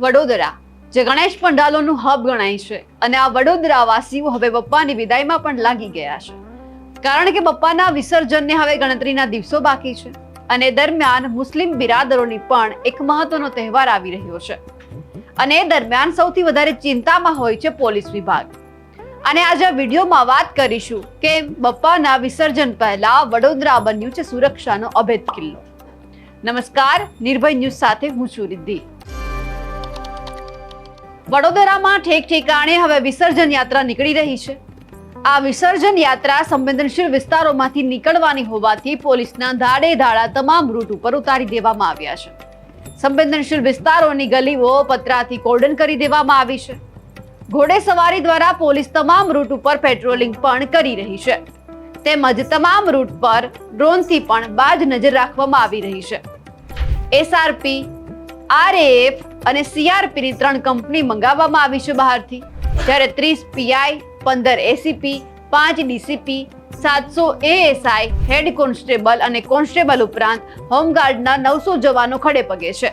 વડોદરા, જે ગણેશ પંડાલોનું હબ ગણાય છે. અને આ વડોદરા વાસીઓ હવે બપ્પાની વિદાયમાં પણ લાગી ગયા છે. કારણ કે બપ્પાના વિસર્જનને હવે ગણતરીના દિવસો બાકી છે. અને દરમિયાન મુસ્લિમ બિરાદરોની પણ એક મહત્વનો તહેવાર આવી રહ્યો છે. અને એ દરમિયાન સૌથી વધારે ચિંતામાં હોય છે પોલીસ વિભાગ. અને આજે વિડીયોમાં વાત કરીશું કે બપ્પાના વિસર્જન પહેલા વડોદરા બન્યું છે સુરક્ષાનો અભેદ કિલ્લો. નમસ્કાર, નિર્ભય ન્યૂઝ સાથે હું છું રિદ્ધિ. વડોદરામાં ઠેક ઠેકાણે હવે વિસર્જન યાત્રા નીકળી રહી છે. આ વિસર્જન યાત્રા સંવેદનશીલ વિસ્તારોમાંથી નીકળવાની હોવાથી પોલીસના ધાડે ધાડા તમામ રૂટ ઉપર ઉતારી દેવામાં આવ્યા છે. સંવેદનશીલ વિસ્તારોની ગલીઓ પતરાથી કોર્ડન કરી દેવામાં આવી છે. ઘોડે સવારી દ્વારા પોલીસ તમામ રૂટ ઉપર પેટ્રોલિંગ પણ કરી રહી છે. તેમજ તમામ રૂટ પર ડ્રોનથી પણ બાજ નજર રાખવામાં આવી રહી છે. એસઆરપી આરએએફ અને સીઆરપીની ત્રણ કંપની મંગાવવામાં આવી છે બહારથી. જ્યારે ત્રીસ પીઆઈ, પંદર એસીપી, પાંચ ડીસીપી, સાતસો એએસઆઈ, હેડ કોન્સ્ટેબલ અને કોન્સ્ટેબલ ઉપરાંત હોમગાર્ડના નવસો જવાનો ખડે પગે છે.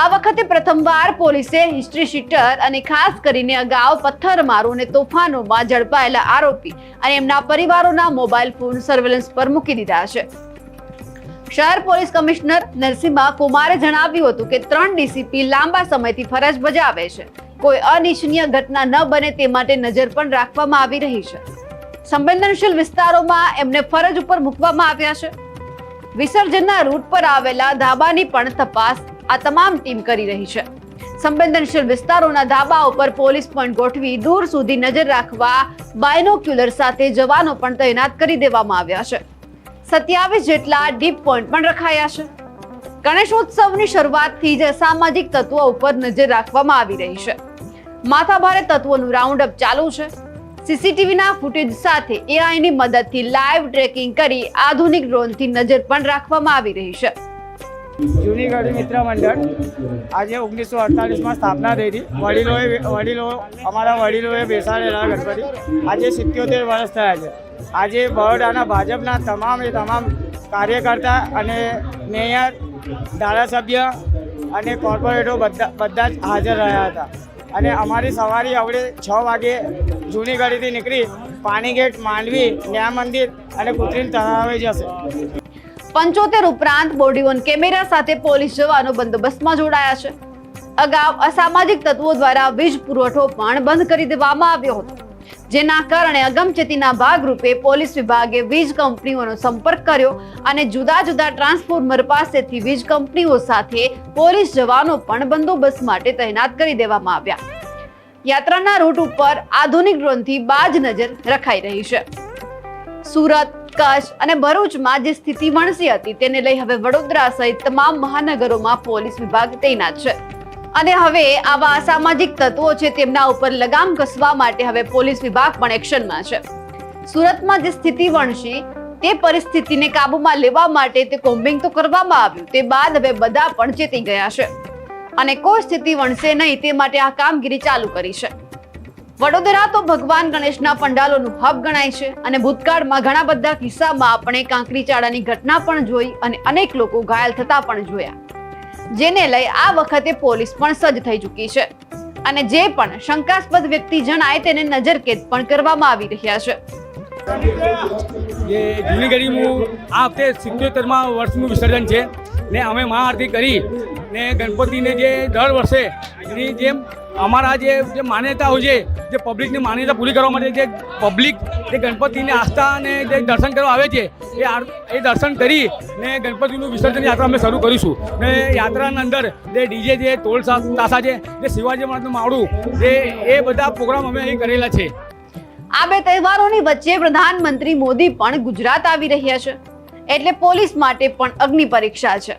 આ વખતે પ્રથમવાર પોલીસે હિસ્ટ્રી શીટર અને ખાસ કરીને અગાઉ પથ્થરમારો અને તોફાનોમાં ઝડપાયેલા આરોપી અને એમના પરિવારોના મોબાઈલ ફોન સર્વેલન્સ પર મૂકી દીધા છે. શહેર પોલીસ કમિશનર નરસિંહા કુમારે જણાવ્યું હતું કે ત્રણ ડીસીપી લાંબા સમયથી ફરજ બજાવે છે. કોઈ અનિચ્છનીય ઘટના ન બને તે માટે નજર પણ રાખવામાં આવી રહી છે. સંવેદનશીલ વિસ્તારોમાં એમને ફરજ ઉપર મૂકવામાં આવ્યા છે. વિસર્જનના રૂટ પર આવેલા ધાબાની પણ તપાસ આ તમામ ટીમ કરી રહી છે. સંવેદનશીલ વિસ્તારોના ધાબા ઉપર પોલીસ પણ ગોઠવી દૂર સુધી નજર રાખવા બાયનોક્યુલર સાથે જવાનો પણ તૈનાત કરી દેવામાં આવ્યા છે. સત્યાવીસ જેટલા ડીપ પોઈન્ટ પણ રખાયા છે. ગણેશોત્સવની શરૂઆતથી જ સામાજિક તત્વો ઉપર નજર રાખવામાં આવી રહી છે. માથાભારે તત્વોનું રાઉન્ડ અપ ચાલુ છે. સીસીટીવીના ફૂટેજ સાથે એઆઈની મદદથી લાઈવ ટ્રેકિંગ કરી આધુનિક ડ્રોનથી નજર પણ રાખવામાં આવી રહી છે. જૂની ગઢ મિત્ર મંડળ આજે ઓગણીસો અડતાલીસમાં સ્થાપના થઈ હતી વડીલોએ વડીલો અમારા વડીલોએ બેસાડેલા ગણપતિ. આજે સિત્યોતેર વર્ષ થયા છે. આજે બરોડાના ભાજપના તમામ તમામ કાર્યકર્તા અને મેયર, ધારાસભ્ય અને કોર્પોરેટરો બધા બધા જ હાજર રહ્યા હતા. અને અમારી સવારી આવડે છ વાગે જૂની ગઢીથી નીકળી પાણીગેટ, માંડવી ન્યાય મંદિર અને કૃત્રિમ તળાવે જશે. પંચોતેર ઉપરાંત બોડી ઓન કેમેરા સાથે પોલીસ જવાનો બંદોબસ્તમાં જોડાયા છે. અગાઉ અસામાજિક તત્વો દ્વારા વીજ પુરવઠો પણ બંધ કરી દેવામાં આવ્યો હતો. જેના કારણે અગમચેતીના ભાગરૂપે પોલીસ વિભાગે વીજ કંપનીઓનો સંપર્ક કર્યો અને જુદા જુદા ટ્રાન્સફોર્મર પાસેથી વીજ કંપનીઓ સાથે પોલીસ જવાનો પણ બંદોબસ્ત માટે તૈનાત કરી દેવામાં આવ્યા. યાત્રાના રૂટ ઉપર આધુનિક ડ્રોનથી બાજ નજર રખાઈ રહી છે. સુરત કચ્છ અને ભરૂચમાં જે સ્થિતિ વણસી હતી તેને લઈ હવે વડોદરા સહિત તમામ મહાનગરોમાં પોલીસ વિભાગ તૈનાત છે. અને હવે આવા અસામાજિક તત્વો છે તેમના ઉપર લગામ કસવા માટે હવે પોલીસ વિભાગ પણ એક્શનમાં છે. સુરતમાં જે સ્થિતિ વણસી તે પરિસ્થિતિને કાબૂમાં લેવા માટે તે કોમ્બિંગ તો કરવામાં આવ્યું, તે બાદ હવે બધા પણ ચેતી ગયા છે. અને કોઈ સ્થિતિ વણસે નહીં તે માટે આ કામગીરી ચાલુ કરી છે. વડોદરા તો ભગવાન ગણેશના પંડાલોનું હબ ગણાય છે અને ભૂતકાળમાં ઘણા બધા કિસ્સામાં આપણે કાંકરી ચાળાની ઘટના પણ જોઈ અને અનેક લોકો ઘાયલ થતા પણ જોયા. જેને લઈ આ વખતે પોલીસ પણ સજ્જ થઈ ચૂકી છે. અને જે પણ શંકાસ્પદ વ્યક્તિ જણાય તેને નજરકેદ પણ કરવામાં આવી રહ્યા છે. જૂની ગઢીનું આ વખતે સિત્યોતેરમાં વર્ષનું વિસર્જન છે. ને અમે મહાઆરતી કરી ને ગણપતિને જે દર વર્ષે એની જેમ અમારા જે જે માન્યતા હોય છે, જે પબ્લિકની માન્યતા પૂરી કરવા માટે જે પબ્લિક જે ગણપતિને આસ્થા અને જે દર્શન કરવા આવે છે, એ એ દર્શન કરી ને ગણપતિનું વિસર્જન યાત્રા અમે શરૂ કરીશું. ને યાત્રાની અંદર જે ડીજે જે ટોલ તાસા છે, જે શિવાજી મહારાજનું માવડું જે એ બધા પ્રોગ્રામ અમે અહીં કરેલા છે. આ બે તહેવારોની વચ્ચે પ્રધાનમંત્રી મોદી પણ ગુજરાત આવી રહ્યા છે. એટલે પોલીસ માટે પણ અગ્નિ પરીક્ષા છે.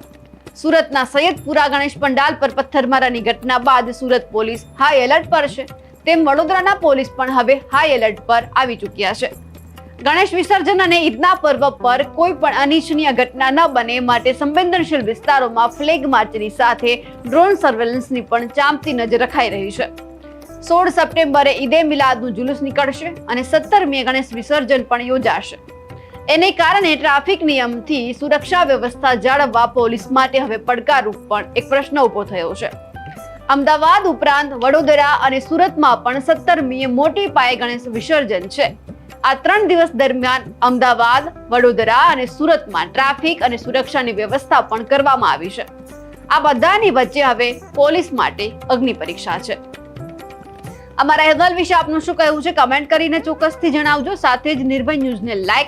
સુરતના સૈયદપુરા ગણેશ પંડાલ પર પથ્થરમારાની ઘટના બાદ સુરત પોલીસ હાઈ એલર્ટ પર છે. તેમ વડોદરાના પોલીસ પણ હવે હાઈ એલર્ટ પર આવી ચૂક્યા છે. ગણેશ વિસર્જન અને ઈદના પર્વ પર કોઈ પણ અનિચ્છનીય ઘટના ન બને માટે સંવેદનશીલ વિસ્તારોમાં ફ્લેગ માર્ચની સાથે ડ્રોન સર્વેલન્સની પણ ચાંપતી નજર રખાઈ રહી છે. સોળ સપ્ટેમ્બરે ઈદે મિલાદનું જુલુસ નીકળશે અને સત્તરમીએ ગણેશ વિસર્જન પણ યોજાશે. એને કારણે ટ્રાફિક નિયમથી સુરક્ષા વ્યવસ્થા જાળવવા પોલીસ માટે હવે પડકારરૂપ પણ એક પ્રશ્ન ઊભો થયો છે. અમદાવાદ ઉપરાંત વડોદરા અને સુરતમાં પણ સત્તરમીએ મોટી પાયે ગણેશ વિસર્જન છે. આ ત્રણ દિવસ દરમિયાન અમદાવાદ, વડોદરા અને સુરતમાં ટ્રાફિક અને સુરક્ષાની વ્યવસ્થા પણ કરવામાં આવી છે. આ બધાની વચ્ચે હવે પોલીસ માટે અગ્નિ પરીક્ષા છે. અમારા અહેવાલ વિશે આપનું શું કહેવું છે? કમેન્ટ કરીને ચોક્કસથી જણાવજો. સાથે જ નિર્ભય ન્યૂઝને લાઇક